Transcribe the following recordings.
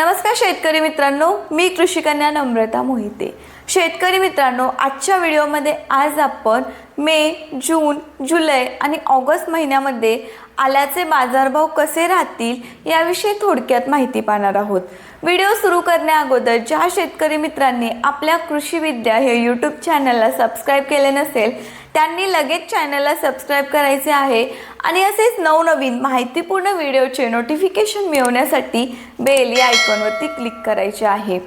नमस्कार शेतकरी मित्रांनो मी कृषिकन्या नम्रता मोहिते. शेतकरी मित्रांनो आजच्या व्हिडिओमध्ये आज आपण मे जून जुलै आणि ऑगस्ट महिन्यामध्ये आल्याचे बाजारभाव कसे राहतील याविषयी थोडक्यात माहिती पाहणार आहोत. व्हिडिओ सुरू करण्या अगोदर ज्या शेतकरी मित्रांनी आपल्या कृषी विद्या हे यूट्यूब चॅनलला सबस्क्राईब केले नसेल त्यांनी लगेच चॅनलला सबस्क्राईब करायचे आहे. आणि असेच नवनवीन माहितीपूर्ण व्हिडिओचे नोटिफिकेशन मिळवण्यासाठी बेल या आयकॉनवरती क्लिक करायचे आहे.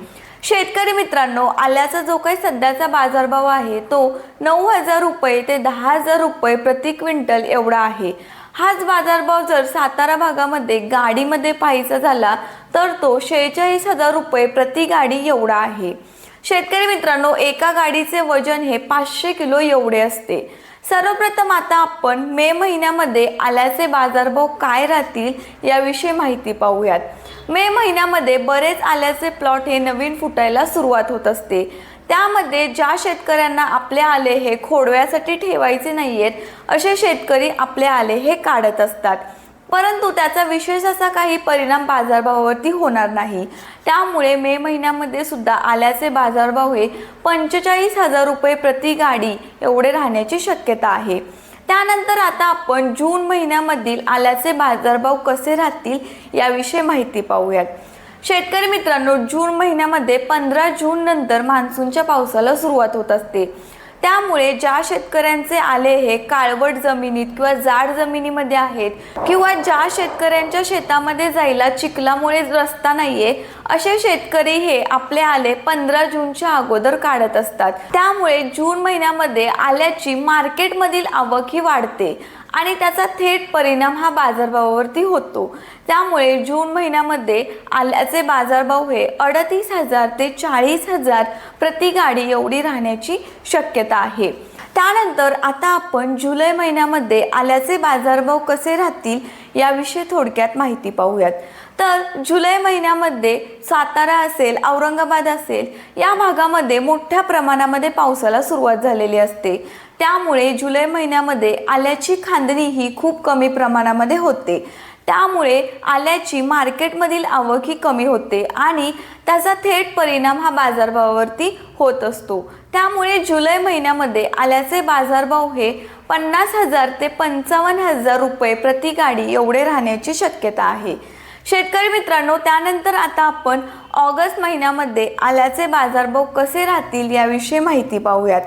शेतकरी मित्रांनो आल्याचा जो काही सध्याचा बाजारभाव आहे तो नऊ हजार रुपये ते दहा हजार रुपये प्रति क्विंटल एवढा आहे. हाच बाजारभाव जर सातारा भागामध्ये गाडीमध्ये पाहायचा झाला तर तो शेहेचाळीस हजार रुपये प्रति गाडी एवढा आहे. शेतकरी मित्रांनो एका गाडीचे वजन हे पाचशे किलो एवढे असते. सर्वप्रथम आता आपण मे महिन्यामध्ये आल्याचे बाजारभाव काय राहतील याविषयी माहिती पाहूयात. मे महिन्यामध्ये बरेच आल्याचे प्लॉट हे नवीन फुटायला सुरुवात होत असते. त्यामध्ये ज्या शेतकऱ्यांना आपले आले हे खोडव्यासाठी ठेवायचे नाहीयेत असे शेतकरी आपले आले हे काढत असतात. परंतु त्याचा विशेष असा काही परिणाम बाजारभावावरती होणार नाही. त्यामुळे मे महिन्यामध्ये सुद्धा आल्याचे बाजारभाव हे पंचेचाळीस हजार रुपये प्रति गाडी एवढे राहण्याची शक्यता आहे. त्यानंतर आता आपण जून महिन्यामधील आल्याचे बाजारभाव कसे राहतील याविषयी माहिती पाहूयात. शेतकरी मित्रांनो जून महिन्यामध्ये पंधरा जून नंतर मान्सूनच्या पावसाला सुरुवात होत असते. त्यामुळे ज्या शेतकऱ्यांचे आले हे काळवट जमिनीत किंवा जाड जमिनीमध्ये आहेत किंवा ज्या शेतकऱ्यांच्या शेतामध्ये जायला चिखलामुळे रस्ता नाहीये असे शेतकरी हे आपले आले पंधरा जूनच्या अगोदर काढत असतात. त्यामुळे जून महिन्यामध्ये आल्याची मार्केटमधील आवक ही वाढते आणि त्याचा थेट परिणाम हा बाजारभावावरती होतो. त्यामुळे जून महिन्यामध्ये आल्याचे बाजारभाव हे अडतीस हजार ते चाळीस हजार प्रति गाडी एवढी राहण्याची शक्यता आहे. त्यानंतर आता आपण जुलै महिन्यामध्ये आल्याचे बाजारभाव कसे राहतील याविषयी थोडक्यात माहिती पाहूयात. तर जुलै महिन्यामध्ये सातारा असेल औरंगाबाद असेल या भागामध्ये मोठ्या प्रमाणामध्ये पावसाला सुरुवात झालेली असते. त्यामुळे जुलै महिन्यामध्ये आल्याची खांदणी ही खूप कमी प्रमाणामध्ये होते. त्यामुळे आल्याची मार्केटमधील आवक ही कमी होते आणि त्याचा थेट परिणाम हा बाजारभावावरती होत असतो. त्यामुळे जुलै महिन्यामध्ये आल्याचे बाजारभाव हे पन्नास हजार ते पंचावन्न हजार रुपये प्रति गाडी एवढे राहण्याची शक्यता आहे. शेतकरी मित्रांनो त्यानंतर आता आपण ऑगस्ट महिन्यामध्ये आल्याचे बाजारभाव कसे राहतील याविषयी माहिती पाहूयात.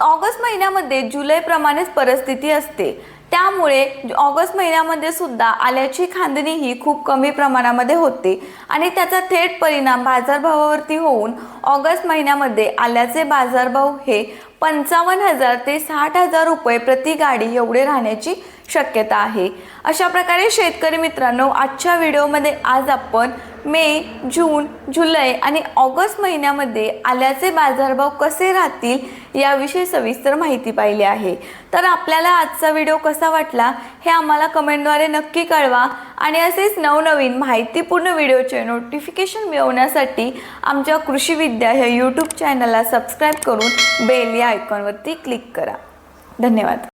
ऑगस्ट महिन्यामध्ये जुलैप्रमाणेच परिस्थिती असते. त्यामुळे ऑगस्ट महिन्यामध्ये सुद्धा आल्याची खांदणी ही खूप कमी प्रमाणामध्ये होते. आणि त्याचा थेट परिणाम बाजारभावावरती होऊन ऑगस्ट महिन्यामध्ये आल्याचे बाजारभाव हे पंचावन्न हजार ते साठ हजार रुपये प्रति गाडी एवढे राहण्याची शक्यता आहे. अशा प्रकारे शेतकरी मित्रांनो आजच्या व्हिडिओमध्ये आज आपण मे जून जुलै आणि ऑगस्ट महिन्यामध्ये आल्याचे बाजारभाव कसे राहतील याविषयी सविस्तर माहिती पाहिली आहे. तर आपल्याला आजचा व्हिडिओ कसा वाटला हे आम्हाला कमेंटद्वारे नक्की कळवा आणि असेच नवनवीन माहितीपूर्ण व्हिडिओचे नोटिफिकेशन मिळवण्यासाठी आमच्या कृषी विद्या ह्या यूट्यूब चॅनलला सबस्क्राईब करून बेल या आयकॉनवरती क्लिक करा. धन्यवाद.